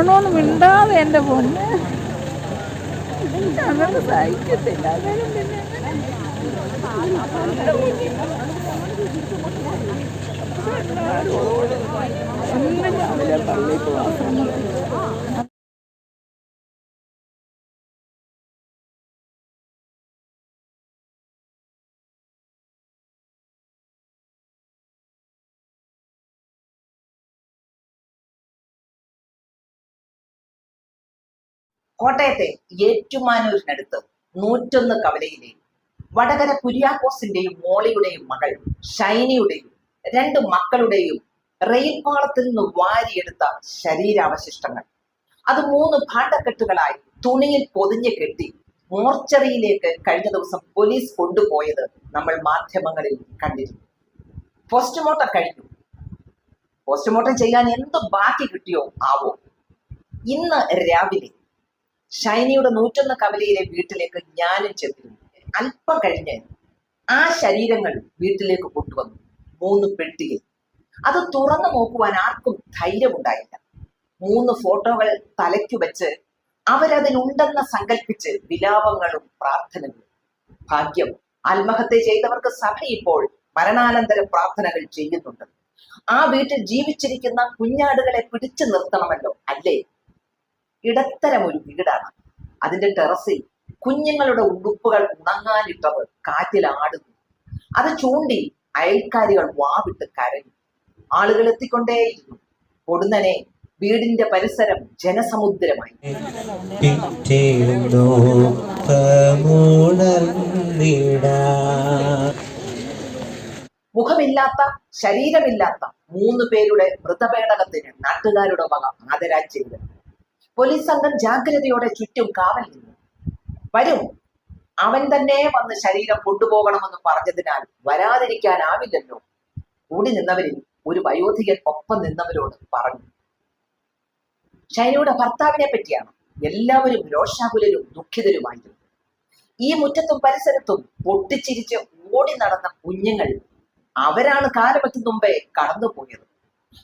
പോണോന്ന് മിണ്ടാതെ എന്റെ പൊന്ന്. ഞങ്ങൾക്ക് സഹിക്കത്തില്ല. അന്നേരം പിന്നെ ഇന്ന് രാവിലെ പള്ളിയിൽ കോട്ടയത്തെ ഏറ്റുമാനൂരിനടുത്ത് നൂറ്റൊന്ന് കവലയിലെ വടകര കുര്യാക്കോസിന്റെയും മോളിയുടെയും മകൾ ഷൈനിയുടെയും രണ്ട് മക്കളുടെയും റെയിൽ പാളത്തിൽ നിന്ന് വാരിയെടുത്ത ശരീരാവശിഷ്ടങ്ങൾ. അത് മൂന്ന് ഭാണ്ഡക്കെട്ടുകളായി തുണിയിൽ പൊതിഞ്ഞ് കെട്ടി മോർച്ചറിയിലേക്ക് കഴിഞ്ഞ ദിവസം പോലീസ് കൊണ്ടുപോയത് നമ്മൾ മാധ്യമങ്ങളിൽ കണ്ടിരുന്നു. പോസ്റ്റ്മോർട്ടം കഴിഞ്ഞു. പോസ്റ്റ്മോർട്ടം ചെയ്യാൻ എന്ത് ബാക്കി കിട്ടിയോ ആവോ? ഇന്ന് രാവിലെ ഷൈനിയുടെ നൂറ്റൊന്ന് കവലയിലെ വീട്ടിലേക്ക് ഞാനും ചെന്നിരുന്നു. അല്പം കഴിഞ്ഞ് ആ ശരീരങ്ങൾ വീട്ടിലേക്ക് കൊണ്ടുവന്നു. മൂന്ന് പെട്ടിയിൽ അത് തുറന്നു നോക്കുവാൻ ആർക്കും ധൈര്യമുണ്ടായില്ല. മൂന്ന് ഫോട്ടോകൾ തലയ്ക്കു വെച്ച് അവരതിലുണ്ടെന്ന് സങ്കല്പിച്ച് വിലാപങ്ങളും പ്രാർത്ഥനകളും. ഭാഗ്യം ആത്മഹത്യ ചെയ്തവർക്ക് സഭ ഇപ്പോൾ മരണാനന്തര പ്രാർത്ഥനകൾ ചെയ്യുന്നുണ്ട്. ആ വീട്ടിൽ ജീവിച്ചിരിക്കുന്ന കുഞ്ഞാടുകളെ പിടിച്ചു നിർത്തണമല്ലോ അല്ലേ? ഇടത്തരം ഒരു വീടാണ്. അതിന്റെ ടെറസിൽ കുഞ്ഞുങ്ങളുടെ ഉടുപ്പുകൾ ഉണങ്ങാനിട്ടവർ കാറ്റിൽ ആടുന്നു. അത് ചൂണ്ടി അയൽക്കാരികൾ വാവിട്ട് കരഞ്ഞു. ആളുകൾ എത്തിക്കൊണ്ടേയിരുന്നു. പൊടുന്നനെ വീടിന്റെ പരിസരം ജനസമുദ്രമായി. മുഖമില്ലാത്ത ശരീരമില്ലാത്ത മൂന്ന് പേരുടെ മൃതപേടകത്തിന് നാട്ടുകാരുടെ വക ആദരാഞ്ജലികൾ. പോലീസ് സംഘം ജാഗ്രതയോടെ ചുറ്റും കാവൽ നിന്നു. വരും. അവൻ തന്നെ വന്ന് ശരീരം കൊണ്ടുപോകണമെന്ന് പറഞ്ഞതിനാൽ വരാതിരിക്കാനാവില്ലല്ലോ. കൂടി നിന്നവരിൽ ഒരു വയോധികൻ ഒപ്പം നിന്നവരോട് പറഞ്ഞു. ഷൈനയുടെ ഭർത്താവിനെ പറ്റിയാണ് എല്ലാവരും രോഷാകുലരും ദുഃഖിതരുമായിരുന്നു. ഈ മുറ്റത്തും പരിസരത്തും പൊട്ടിച്ചിരിച്ച് ഓടി നടന്ന കുഞ്ഞുങ്ങൾ അവരാണ് കാലപറ്റുന്നുമ്പേ കടന്നുപോയത്.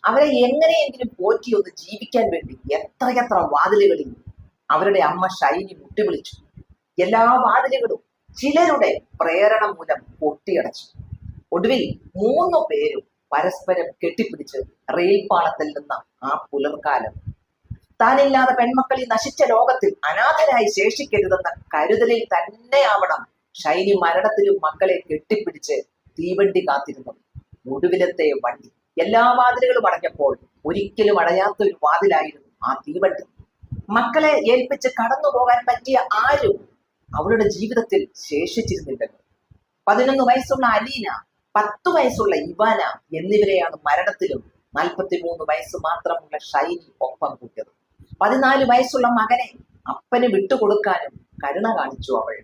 അവരെ എങ്ങനെയെങ്കിലും പോറ്റി ഒന്ന് ജീവിക്കാൻ വേണ്ടി എത്രയെത്ര വാതിലുകളിൽ അവരുടെ അമ്മ ഷൈനി മുട്ടിവിളിച്ചു. എല്ലാ വാതിലുകളും ചിലരുടെ പ്രേരണ മൂലം പൊട്ടിയടച്ചു. ഒടുവിൽ മൂന്നു പേരും പരസ്പരം കെട്ടിപ്പിടിച്ച് റെയിൽ പാളത്തിൽ നിന്ന ആ പുലർക്കാലം. താനില്ലാതെ പെൺമക്കളിൽ നശിച്ച ലോകത്തിൽ അനാഥരായി ശേഷിക്കരുതെന്ന കരുതലിൽ തന്നെയാവണം ഷൈനി മരണത്തിലും മക്കളെ കെട്ടിപ്പിടിച്ച് തീവണ്ടി കാത്തിരുന്നത്. ഒടുവിലത്തെ വണ്ടി. എല്ലാ വാതിലുകളും അടഞ്ഞപ്പോൾ ഒരിക്കലും അടയാത്ത ഒരു വാതിലായിരുന്നു ആ തീവണ്ടി. മക്കളെ ഏൽപ്പിച്ച് കടന്നു പോകാൻ പറ്റിയ ആരും അവളുടെ ജീവിതത്തിൽ ശേഷിച്ചിരുന്നില്ലല്ലോ പതിനൊന്ന് വയസ്സുള്ള അലീന പത്തു വയസ്സുള്ള ഇവാന എന്നിവരെയാണ് മരണത്തിലും നാൽപ്പത്തിമൂന്ന് വയസ്സ് മാത്രമുള്ള ഷൈനി ഒപ്പം കൂട്ടിയത്. പതിനാല് വയസ്സുള്ള മകനെ അപ്പന് വിട്ടുകൊടുക്കാനും കരുണ കാണിച്ചു അവൾ.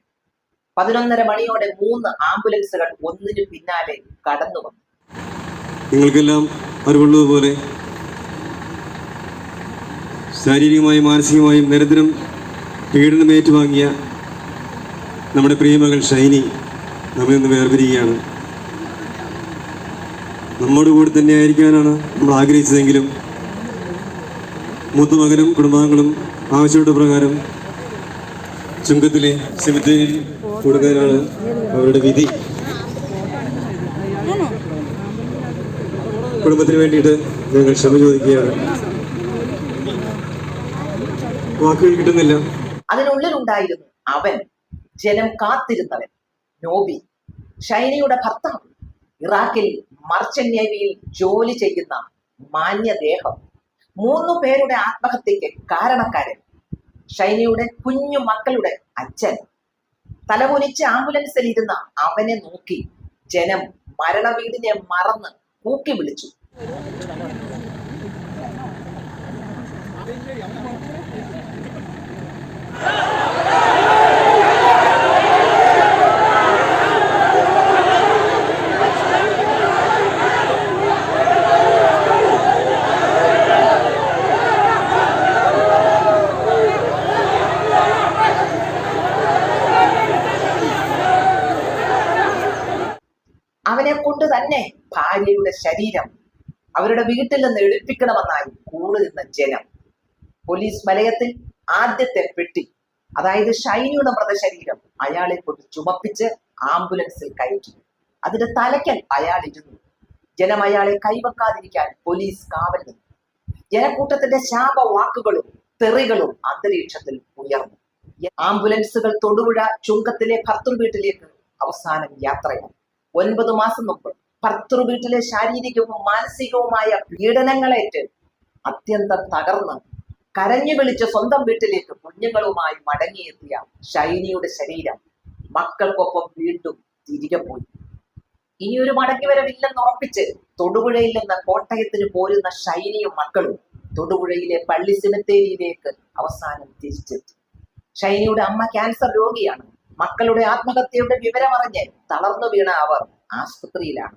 പതിനൊന്നര മണിയോടെ മൂന്ന് ആംബുലൻസുകൾ ഒന്നിനു പിന്നാലെ കടന്നു വന്നു നിങ്ങൾക്കെല്ലാം അറിവുള്ളതുപോലെ ശാരീരികമായും മാനസികമായും നിരന്തരം പീഡനം ഏറ്റുവാങ്ങിയ നമ്മുടെ പ്രിയമകൾ ഷൈനി നമ്മിൽ നിന്ന് വേർപിരിക്കുകയാണ് നമ്മുടെ കൂടെ തന്നെ ആയിരിക്കാനാണ് നമ്മൾ ആഗ്രഹിച്ചതെങ്കിലും മൂത്ത മകനും കുടുംബാംഗങ്ങളും ആവശ്യപ്പെട്ട പ്രകാരം ചുങ്കത്തിലെ സെമിത്തേരിയിൽ കൊടുക്കാനാണ് അവരുടെ വിധി. കുടുംബത്തിന് വേണ്ടിയിട്ട് ഞങ്ങൾ ക്ഷമ ചോദിക്കുകയാണ്. വാക്കുകൾ കിട്ടുന്നില്ല. അതിനുള്ളിൽ ഉണ്ടായിരുന്നു അവൻ ജനം കാത്തിരുന്നവൻ നോബി. ഷൈനയുടെ ഭർത്താവ് ഇറാഖിൽ മർച്ചന്റ് നേവിയിൽ ജോലി ചെയ്യുന്ന മാന്യദേഹം. മൂന്നു പേരുടെ ആത്മഹത്യക്ക് കാരണക്കാരൻ ഷൈനയുടെ കുഞ്ഞു മക്കളുടെ അച്ഛൻ. തലകുനിച്ച് ആംബുലൻസിൽ ഇരുന്ന അവനെ നോക്കി ജനം മരണവീടിനെ മറന്ന് കൂക്കി വിളിച്ചു അവനെ കൊണ്ട് തന്നെ ഭാര്യയുടെ ശരീരം അവരുടെ വീട്ടിൽ നിന്ന് എടുപ്പിക്കണമെന്നായി കൂടുന്ന ജനം പോലീസ് വലയത്തിൽ ആദ്യത്തെ പെട്ടി അതായത് ഷൈനിയുടെ മൃതശരീരം അയാളെ കൊണ്ട് ചുമപ്പിച്ച് ആംബുലൻസിൽ കയറ്റി. അതിന്റെ തലയ്ക്കൽ അയാൾ ഇരുന്നു. ജനം അയാളെ കൈവെക്കാതിരിക്കാൻ പോലീസ് കാവൽ നിന്നു. ജനക്കൂട്ടത്തിന്റെ ശാപ വാക്കുകളും തെറികളും അന്തരീക്ഷത്തിൽ ഉയർന്നു. ആംബുലൻസുകൾ തൊടുപുഴ ചുങ്കത്തിലെ ഭർത്തൃ വീട്ടിലേക്ക് അവസാനം യാത്രയായി. ഒൻപത് മാസം മുമ്പ് ഭർത്തൃ വീട്ടിലെ ശാരീരികവും മാനസികവുമായ പീഡനങ്ങളേറ്റ് അത്യന്തം തകർന്ന് കരഞ്ഞു വിളിച്ച് സ്വന്തം വീട്ടിലേക്ക് കുഞ്ഞുങ്ങളുമായി മടങ്ങിയെത്തിയ ഷൈനിയുടെ ശരീരം മക്കൾക്കൊപ്പം വീണ്ടും തിരികെ പോയി. ഇനിയൊരു മടങ്ങി വരവില്ലെന്ന് ഉറപ്പിച്ച് തൊടുപുഴയിൽ നിന്ന് കോട്ടയത്തിന് പോരുന്ന ഷൈനിയും മക്കളും തൊടുപുഴയിലെ പള്ളി സിമത്തേരിയിലേക്ക് അവസാനം തിരിച്ചെത്തി. ഷൈനിയുടെ അമ്മ ക്യാൻസർ രോഗിയാണ്. മക്കളുടെ ആത്മഹത്യയുടെ വിവരമറിഞ്ഞ് തളർന്നു വീണ അവർ ആശുപത്രിയിലാണ്.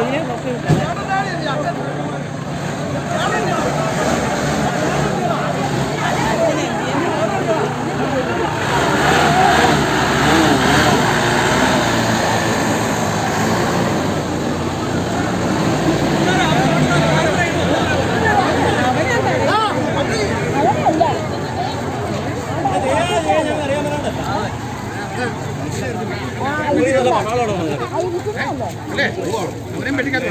とうのせるか。അല്ലേ അവരെയും പേടിക്കാൻ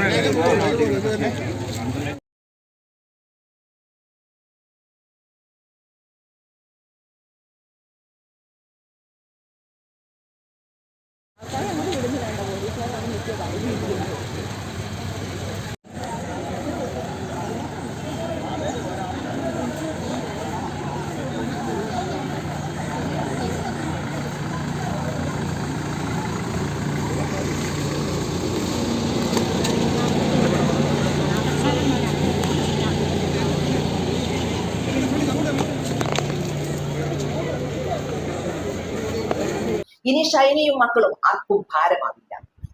ഇനി ഷൈനിയും മക്കളും ആർക്കും ഭാരമാവില്ല.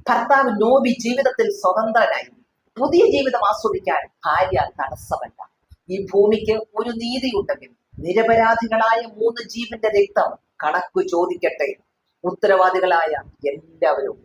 ഭർത്താവ് നോബി ജീവിതത്തിൽ സ്വതന്ത്രനായി പുതിയ ജീവിതം ആസ്വദിക്കാൻ ഭാര്യ തടസ്സമല്ല. ഈ ഭൂമിക്ക് ഒരു നീതിയുണ്ടെങ്കിൽ നിരപരാധികളായ മൂന്ന് ജീവന്റെ രക്തം കണക്ക് ചോദിക്കട്ടെ. ഉത്തരവാദികളായ എല്ലാവരും